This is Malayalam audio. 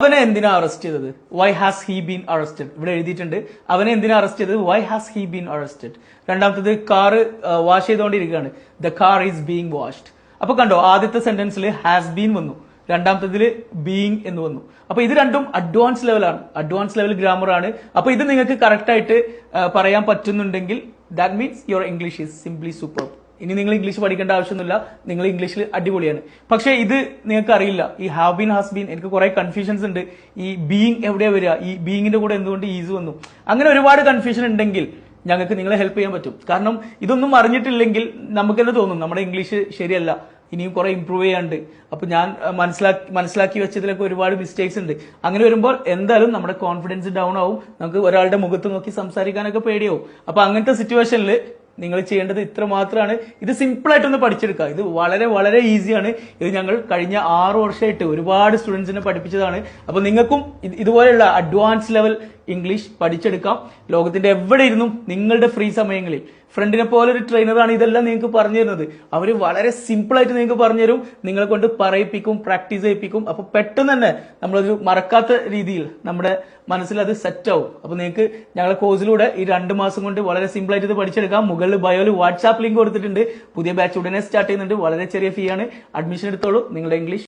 അവനെ എന്തിനാ അറസ്റ്റ് ചെയ്തത്? Why has he been arrested ഇവിടെ എഴുതിയിട്ടുണ്ട് അവനെ എന്തിനാ അറസ്റ്റ് ചെയ്തത്? Why has he been arrested രണ്ടാമത്തത് കാറ് വാഷ് ചെയ്തുകൊണ്ടിരിക്കുകയാണ്. The car is being washed അപ്പൊ കണ്ടോ ആദ്യത്തെ സെന്റൻസിൽ ഹാസ് ബീൻ വന്നു. രണ്ടാമത്തതിൽ ബീങ് എന്ന് വന്നു. അപ്പൊ ഇത് രണ്ടും അഡ്വാൻസ് ലെവലാണ് അഡ്വാൻസ് ലെവൽ ഗ്രാമർ ആണ്. അപ്പൊ ഇത് നിങ്ങൾക്ക് കറക്റ്റ് ആയിട്ട് പറയാൻ പറ്റുന്നുണ്ടെങ്കിൽ that means your English is simply super ഇനി നിങ്ങൾ ഇംഗ്ലീഷ് പഠിക്കേണ്ട ആവശ്യമൊന്നുമില്ല. നിങ്ങൾ ഇംഗ്ലീഷിൽ അടിപൊളിയാണ്. പക്ഷേ ഇത് നിങ്ങൾക്ക് അറിയില്ല. ഈ ഹാവ് ബീൻ ഹാസ് ബീൻ എനിക്ക് കുറെ കൺഫ്യൂഷൻസ് ഉണ്ട്. ഈ ബീങ് എവിടെയാ വരിക? ഈ ബീങ്ങിന്റെ കൂടെ എന്തുകൊണ്ട് ഈസ് വന്നു? അങ്ങനെ ഒരുപാട് കൺഫ്യൂഷൻ ഉണ്ടെങ്കിൽ ഞങ്ങൾക്ക് നിങ്ങളെ ഹെൽപ്പ് ചെയ്യാൻ പറ്റും. കാരണം ഇതൊന്നും അറിഞ്ഞിട്ടില്ലെങ്കിൽ നമുക്ക് തന്നെ തോന്നും? നമ്മുടെ ഇംഗ്ലീഷ് ശരിയല്ല. ഇനിയും കുറെ ഇമ്പ്രൂവ് ചെയ്യാണ്ട് അപ്പൊ ഞാൻ മനസ്സിലാക്കി മനസ്സിലാക്കി വെച്ചതിലൊക്കെ ഒരുപാട് മിസ്റ്റേക്സ് ഉണ്ട്. അങ്ങനെ വരുമ്പോൾ എന്തായാലും നമ്മുടെ കോൺഫിഡൻസ് ഡൗൺ ആവും. നമുക്ക് ഒരാളുടെ മുഖത്ത് നോക്കി സംസാരിക്കാനൊക്കെ പേടിയാവും. അപ്പൊ അങ്ങനത്തെ സിറ്റുവേഷനിൽ നിങ്ങൾ ചെയ്യേണ്ടത് ഇത്ര മാത്രമാണ്. ഇത് സിമ്പിൾ ആയിട്ടൊന്ന് പഠിച്ചെടുക്കുക. ഇത് വളരെ വളരെ ഈസിയാണ് ഇത് ഞങ്ങൾ കഴിഞ്ഞ ആറ് വർഷമായിട്ട് ഒരുപാട് സ്റ്റുഡൻസിനെ പഠിപ്പിച്ചതാണ്. അപ്പോൾ നിങ്ങൾക്കും ഇതുപോലെയുള്ള അഡ്വാൻസ് ലെവൽ ഇംഗ്ലീഷ് പഠിച്ചെടുക്കാം. ലോകത്തിന്റെ എവിടെ ഇരുന്നും നിങ്ങളുടെ ഫ്രീ സമയങ്ങളിൽ? ഫ്രണ്ടിനെ പോലെ ഒരു ട്രെയിനറാണ് ഇതെല്ലാം നിങ്ങൾക്ക് പറഞ്ഞു തരുന്നത്. അവർ വളരെ സിമ്പിൾ ആയിട്ട് നിങ്ങൾക്ക് പറഞ്ഞു തരും. നിങ്ങളെ കൊണ്ട് പറയിപ്പിക്കും പ്രാക്ടീസ് ചെയ്യിപ്പിക്കും. അപ്പോൾ പെട്ടെന്ന് തന്നെ നമ്മളൊരു മറക്കാത്ത രീതിയിൽ നമ്മുടെ മനസ്സിൽ അത് സെറ്റ് ആവും. അപ്പോൾ നിങ്ങൾക്ക് ഞങ്ങളുടെ കോഴ്സിലൂടെ ഈ രണ്ട് മാസം കൊണ്ട് വളരെ സിമ്പിൾ ആയിട്ട് ഇത് പഠിച്ചെടുക്കാം. മുകളിൽ ബയോയിൽ വാട്സാപ്പ് ലിങ്ക് കൊടുത്തിട്ടുണ്ട്. പുതിയ ബാച്ച് ഉടനെ സ്റ്റാർട്ട് ചെയ്യുന്നുണ്ട്. വളരെ ചെറിയ ഫീ ആണ്. അഡ്മിഷൻ എടുത്തോളൂ. നിങ്ങളുടെ ഇംഗ്ലീഷ്